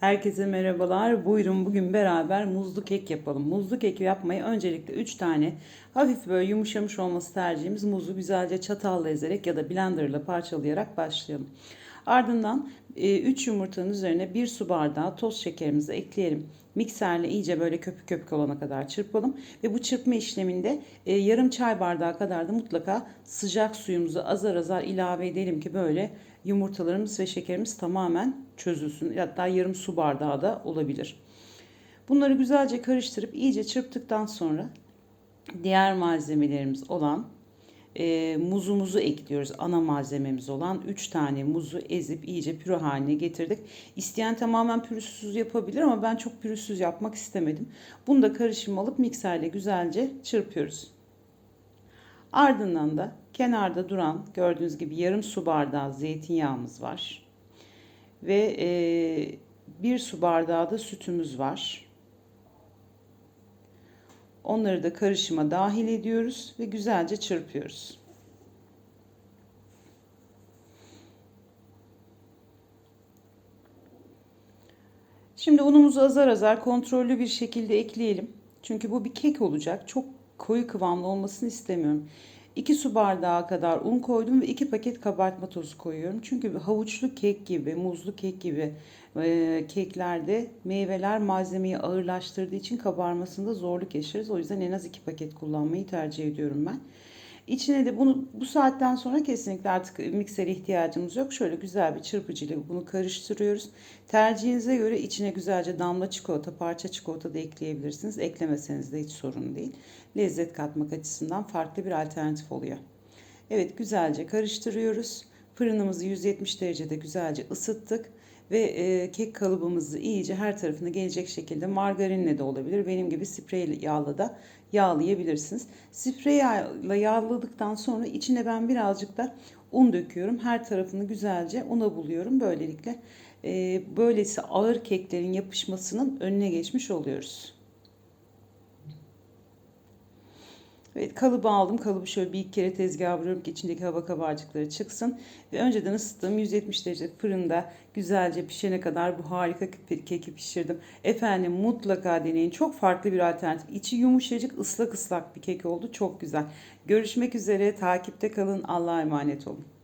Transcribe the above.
Herkese merhabalar. Buyurun bugün beraber muzlu kek yapalım. Muzlu kek yapmayı öncelikle 3 tane hafif böyle yumuşamış olması tercihimiz muzu güzelce çatalla ezerek ya da blenderla parçalayarak başlayalım. Ardından 3 yumurtanın üzerine 1 su bardağı toz şekerimizi ekleyelim. Mikserle iyice böyle köpük köpük olana kadar çırpalım. Ve bu çırpma işleminde e, yarım çay bardağı kadar da mutlaka sıcak suyumuzu azar azar ilave edelim ki böyle yumurtalarımız ve şekerimiz tamamen çözülsün. Hatta yarım su bardağı da olabilir. Bunları güzelce karıştırıp iyice çırptıktan sonra diğer malzemelerimiz olan e, muzumuzu ekliyoruz. Ana malzememiz olan 3 tane muzu ezip iyice püre haline getirdik. İsteyen tamamen pürüzsüz yapabilir ama ben çok pürüzsüz yapmak istemedim. Bunu da karışım alıp mikserle güzelce çırpıyoruz. Ardından da kenarda duran gördüğünüz gibi yarım su bardağı zeytinyağımız var. Ve e, bir su bardağı da sütümüz var. Onları da karışıma dahil ediyoruz ve güzelce çırpıyoruz. Şimdi unumuzu azar azar kontrollü bir şekilde ekleyelim. Çünkü bu bir kek olacak. Çok koyu kıvamlı olmasını istemiyorum. 2 su bardağı kadar un koydum ve 2 paket kabartma tozu koyuyorum. Çünkü havuçlu kek gibi, muzlu kek gibi e, keklerde meyveler malzemeyi ağırlaştırdığı için kabarmasında zorluk yaşarız. O yüzden en az 2 paket kullanmayı tercih ediyorum ben. İçine de bunu bu saatten sonra kesinlikle artık miksere ihtiyacımız yok. Şöyle güzel bir çırpıcıyla bunu karıştırıyoruz. Tercihinize göre içine güzelce damla çikolata, parça çikolata da ekleyebilirsiniz. Eklemeseniz de hiç sorun değil. Lezzet katmak açısından farklı bir alternatif oluyor. Evet güzelce karıştırıyoruz. Fırınımızı 170 derecede güzelce ısıttık ve e, kek kalıbımızı iyice her tarafına gelecek şekilde margarinle de olabilir. Benim gibi sprey yağla da yağlayabilirsiniz. Sprey yağla yağladıktan sonra içine ben birazcık da un döküyorum. Her tarafını güzelce una buluyorum. Böylelikle e, böylesi ağır keklerin yapışmasının önüne geçmiş oluyoruz. Evet kalıbı aldım. Kalıbı şöyle bir iki kere tezgaha vuruyorum ki içindeki hava kabarcıkları çıksın. Ve önceden ısıttığım 170 derece fırında güzelce pişene kadar bu harika keki pişirdim. Efendim mutlaka deneyin. Çok farklı bir alternatif. İçi yumuşacık ıslak ıslak bir kek oldu. Çok güzel. Görüşmek üzere. Takipte kalın. Allah'a emanet olun.